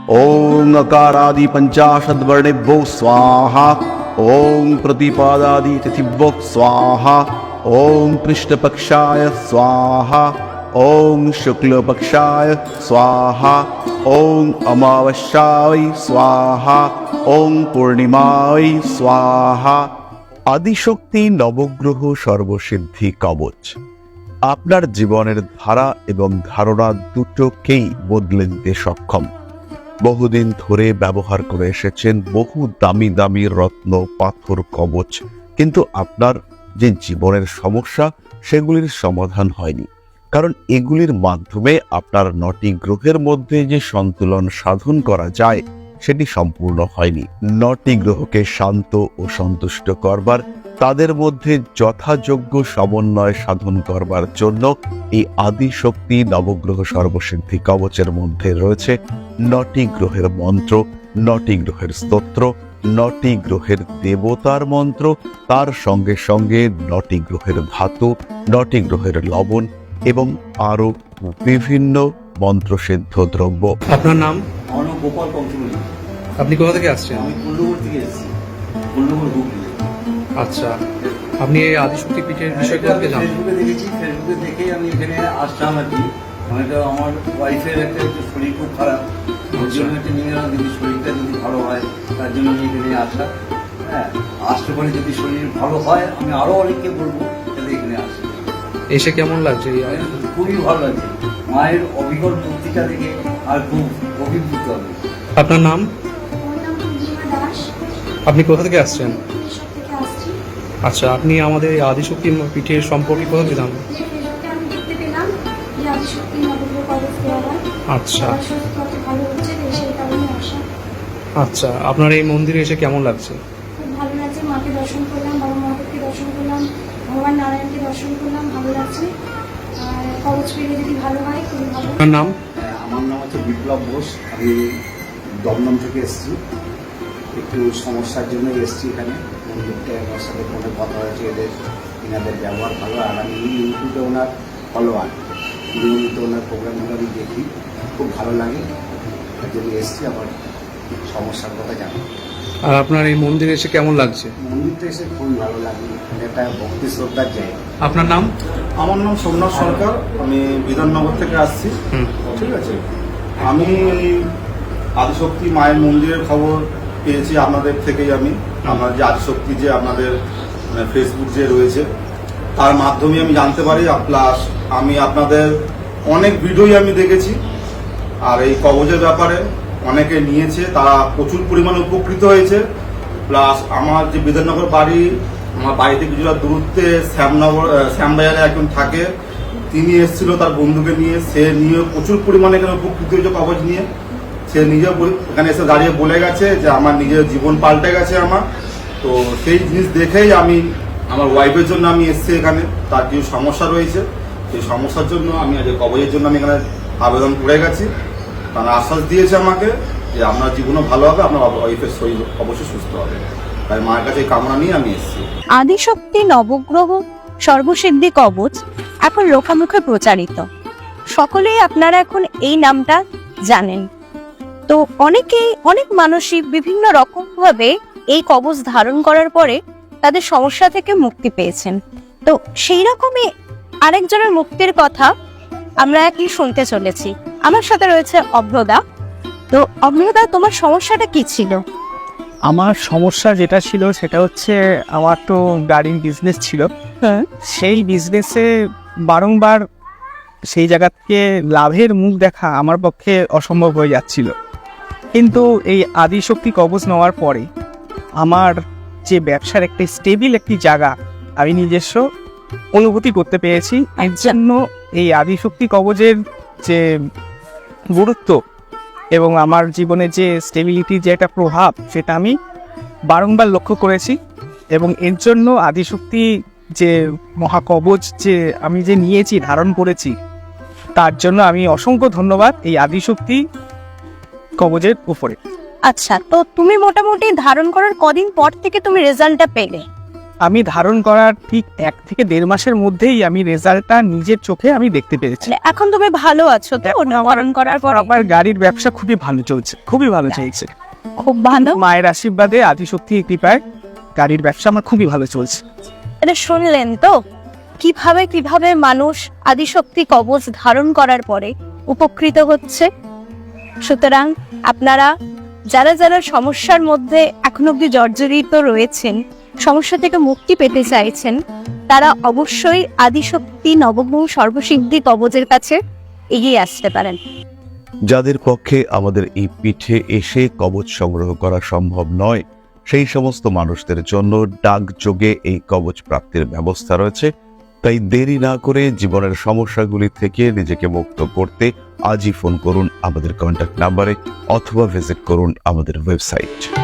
ॐ अकारादि पञ्चाशद्वर्णेभ्यो स्वाहा ॐ प्रतिपादादि तिथिभ्यो स्वाहा ॐ पृष्ठपक्षाय स्वाहा ॐ शुक्लपक्षाय स्वाहा ॐ अमावस्याय स्वाहा ॐ পূর্ণিমায় স্বাহা আদিশক্তি নবগ্রহ সর্বসিদ্ধি কবচ আপনার জীবনের ধারা এবং ধারণা দুটোকেই বদলে দিতে সক্ষম বহুদিন ধরে ব্যবহার করে এসেছেন বহু দামি দামি রত্ন, পাথর, কবচ। কিন্তু আপনার যে জীবনের সমস্যা, সেগুলির সমাধান হয়নি। কারণ এগুলির মাধ্যমে আপনার নটি গ্রহের মধ্যে যে সন্তুলন সাধন করা যায়, সেটি সম্পূর্ণ হয়নি। নটি গ্রহকে শান্ত ও সন্তুষ্ট করবার তাদের মধ্যে যথাযোগ্য সমন্বয় সাধন করবার জন্য এই আদি শক্তি নবগ্রহ সর্বসিদ্ধি কবচের মধ্যে রয়েছে। নটি গ্রহের মন্ত্র নটি গ্রহের স্তোত্র নটি গ্রহের দেবতার মন্ত্র তার সঙ্গে সঙ্গে নটি গ্রহের ধাতু নটি গ্রহের লবণ এবং আরও বিভিন্ন মন্ত্রসিদ্ধ দ্রব্য। আপনার নাম? আমার গোপাল পঞ্চমী আপনি কোথা থেকে আসছেন? আমি কুল্লুপুর থেকে এসেছি। কুল্লুপুর হুগলি। আচ্ছা আপনি এই আদিশক্তি পীঠের বিষয়ে কোথা থেকে ফেসবুকে দেখেছি ফেসবুকে দেখেই আমি এখানে আসলাম আর কি। আমি তো আমার ওয়াইফের একটা একটু শরীর খুব খারাপ ওর জন্য একটা নিয়ে গেলাম যদি শরীরটা যদি ভালো হয় তার জন্য আমি এখানে আসা হ্যাঁ আসতে পারে যদি শরীর ভালো হয় আমি আরও অনেককে বলব তাহলে এখানে আসি। এসে কেমন লাগছে এই আমি খুবই ভালো লাগছে। মায়ের অবিকল মূর্তিটা দেখে আর খুব অভিভূত আমি আপনার নাম? আপনি কোথা থেকে আসছেন? আচ্ছা আপনি আমাদের আদিশক্তি পীঠের সম্পর্কে কোথা হয় আচ্ছা। আচ্ছা আপনার এই মন্দিরে এসে কেমন লাগছে? বিপ্লব ঘোষ আমি দমদম থেকে এসেছি। একটু সমস্যার জন্য এসেছি এখানে। বন্ধুকে আমার সাথে ফোনে কথা হয়েছে এদের এনাদের ব্যবহার ভালো আর আমি ইউটিউবে ওনার ফলোয়ার নিয়মিত ওনার প্রোগ্রামগুলো আমি দেখি খুব ভালো লাগে। তার জন্য এসেছি আমার সমস্যার কথা জানি। আর আপনার এই মন্দিরে এসে কেমন লাগছে? মন্দিরটা এসে খুবই ভালো লাগে একটা ভক্তি শ্রদ্ধার জায়গা। আপনার নাম? আমার নাম সোমনাথ সরকার আমি বিধাননগর থেকে আসছি। হুম। ঠিক আছে? আমি আদিশক্তি মায়ের মন্দিরের খবর পেয়েছি আপনাদের থেকেই আমি। আমার যে আদিশক্তি যে আপনাদের মানে ফেসবুক যে রয়েছে, তার মাধ্যমে আমি জানতে পারি। প্লাস আমি আপনাদের অনেক ভিডিওই আমি দেখেছি। আর এই কবজের ব্যাপারে অনেকে নিয়েছে, তারা প্রচুর পরিমাণে উপকৃত হয়েছে। প্লাস আমার যে বিধাননগর বাড়ি, আমার বাড়িতে কিছুটা দূরত্বে শ্যামনগর শ্যামবাজারে একজন থাকে, তিনি এসেছিল তার বন্ধুকে নিয়ে। সে নিয়ে প্রচুর পরিমাণে এখানে উপকৃত হয়েছে কবজ নিয়ে। সে নিজে এখানে এসে দাঁড়িয়ে বলে গেছে যে আমার নিজের জীবন পাল্টে গেছে আমার। তো সেই জিনিস দেখেই আমি আমার ওয়াইফের জন্য আমি এসেছি এখানে। তার কিছু সমস্যা রয়েছে। সেই সমস্যার জন্য আমি আজ কবজের জন্য আমি এখানে আবেদন করে গেছি। তারা আশ্বাস দিয়েছে আমাকে যে আপনার জীবনও ভালো হবে, আপনার ওয়াইফের শরীর অবশ্যই সুস্থ হবে। তাই মায়ের কাছে কামনা নিয়ে আমি এসেছি। আদিশক্তি নবগ্রহ সর্বসিদ্ধি কবচ এখন লোকামুখে প্রচারিত। সকলেই আপনারা এখন এই নামটা জানেন। তো অনেকেই অনেক মানুষই বিভিন্ন রকম ভাবে এই কবচ ধারণ করার পরে তাদের সমস্যা থেকে মুক্তি পেয়েছেন। তো সেই রকমই আরেকজনের মুক্তির কথা আমরা কি শুনতে চলেছি। আমার সাথে রয়েছে অভ্রদা। তো অভ্রদা তোমার সমস্যাটা কি ছিল? আমার সমস্যা যেটা ছিল সেটা হচ্ছে আমার তো গাড়ির বিজনেস ছিল। হুম সেই বিজনেসে বারংবার সেই জায়গা থেকে লাভের মুখ দেখা আমার পক্ষে অসম্ভব হয়ে যাচ্ছিল। কিন্তু এই আদিশক্তি কবচ নেওয়ার পরে আমার যে ব্যবসার একটি স্টেবিল একটি জায়গা আমি নিজস্ব অনুভূতি করতে পেরেছি এর আচ্ছা। জন্য এই আদিশক্তি কবচের যে গুরুত্ব এবং আমার জীবনে যে স্টেবিলিটির যে একটা প্রভাব সেটা আমি বারংবার লক্ষ্য করেছি এবং এর জন্য আদিশক্তি যে মহাকবচ যে আমি যে নিয়েছি ধারণ করেছি তার জন্য আমি অসংখ্য ধন্যবাদ এই আদিশক্তি কবচের উপরে। আচ্ছা তো তুমি মোটামুটি ধারণ করার কদিন পর থেকে তুমি রেজাল্টটা পেলে? আমি ধারণ করার ঠিক এক থেকে দেড় মাসের মধ্যেই আমি রেজাল্টটা নিজের চোখে আমি দেখতে পেরেছি। এখন তুমি ভালো আছো তো? ধারণ করার পর? আমার গাড়ির ব্যবসা খুবই ভালো চলছে খুবই ভালো চলছে। খুব ভালো? মায়ের আশীর্বাদে আদি আদিশক্তি কৃপায় গাড়ির ব্যবসা আমার খুবই ভালো চলছে। এটা শুনলেন তো? কীভাবে কীভাবে মানুষ আদিশক্তি কবচ ধারণ করার পরে উপকৃত হচ্ছে? সুতরাং আপনারা যারা যারা সমস্যার মধ্যে এখন অব্দি জর্জরিত রয়েছেন, সমস্যা থেকে মুক্তি পেতে চাইছেন, তারা অবশ্যই আদিশক্তি নবগ্রহ সর্বসিদ্ধি কবচের কাছে এগিয়ে আসতে পারেন। যাদের পক্ষে আমাদের এই পিঠে এসে কবচ সংগ্রহ করা সম্ভব নয়, সেই সমস্ত মানুষদের জন্য ডাকযোগে এই কবচ প্রাপ্তির ব্যবস্থা রয়েছে। তাই দেরি না করে জীবনের সমস্যাগুলি থেকে নিজেকে মুক্ত করতে আজই ফোন করুন আমাদের কন্ট্যাক্ট নাম্বারে অথবা ভিজিট করুন আমাদের ওয়েবসাইট